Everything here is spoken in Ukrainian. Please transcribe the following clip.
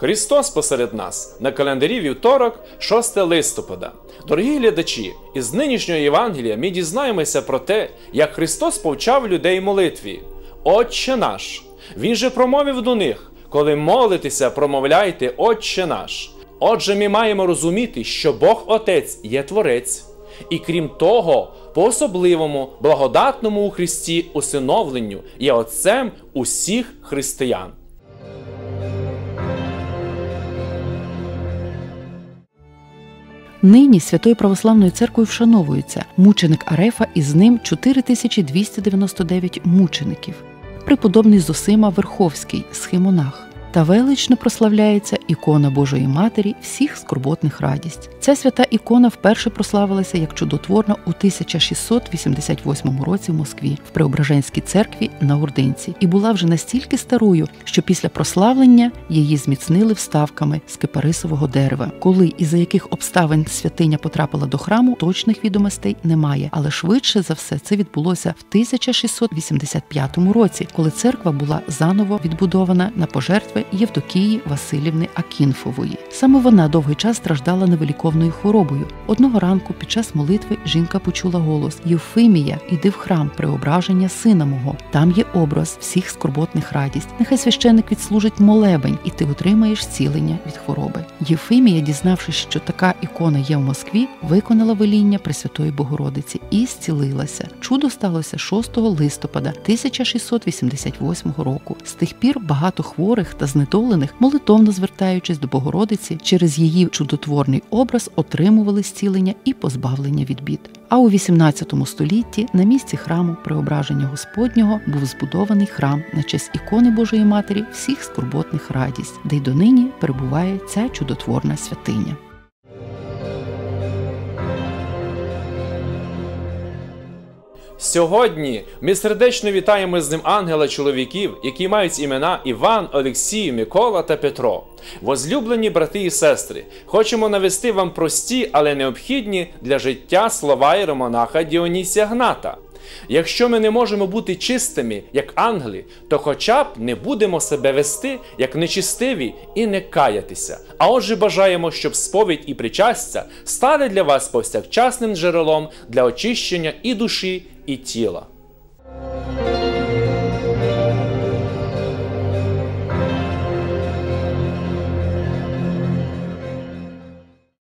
Христос посеред нас на календарі вівторок, 6 листопада. Дорогі глядачі, із нинішнього Євангелія ми дізнаємося про те, як Христос повчав людей молитві. Отче наш! Він же промовив до них: коли молитеся, промовляйте, Отче наш. Отже, ми маємо розуміти, що Бог Отець є Творець, і крім того, по особливому, благодатному у Христі усиновленню є Отцем усіх християн. Нині Святою Православною церквою вшановується мученик Арефа і з ним 4299 мучеників, преподобний Зосима Верховський, схимонах. Та велично прославляється ікона Божої Матері всіх скорботних радість. Ця свята ікона вперше прославилася як чудотворна у 1688 році в Москві в Преображенській церкві на Ординці і була вже настільки старою, що після прославлення її зміцнили вставками з кипарисового дерева. Коли і за яких обставин святиня потрапила до храму, точних відомостей немає, але швидше за все це відбулося в 1685 році, коли церква була заново відбудована на пожертви Євдокії Васильівни Акінфової. Саме вона довгий час страждала невиліковною хворобою. Одного ранку під час молитви жінка почула голос Євфимія, іди в храм преображення сина мого. Там є образ всіх скорботних радість. Нехай священник відслужить молебень, і ти отримаєш зцілення від хвороби. Євфимія, дізнавшись, що така ікона є в Москві, виконала веління Пресвятої Богородиці і зцілилася. Чудо сталося 6 листопада 1688 року. З тих пір багато хворих та знедолених, молитовно звертаючись до Богородиці, через її чудотворний образ отримували зцілення і позбавлення від бід. А у 18 столітті на місці храму Преображення Господнього був збудований храм на честь ікони Божої Матері всіх скорботних радість, де й донині перебуває ця чудотворна святиня. Сьогодні ми сердечно вітаємо з ним ангела чоловіків, які мають імена Іван, Олексій, Микола та Петро. Возлюблені брати і сестри, хочемо навести вам прості, але необхідні для життя слова іеромонаха Діонісія Гната. Якщо ми не можемо бути чистими, як ангели, то хоча б не будемо себе вести як нечистиві і не каятися. А отже, бажаємо, щоб сповідь і причастя стали для вас повсякчасним джерелом для очищення і душі, і тіла.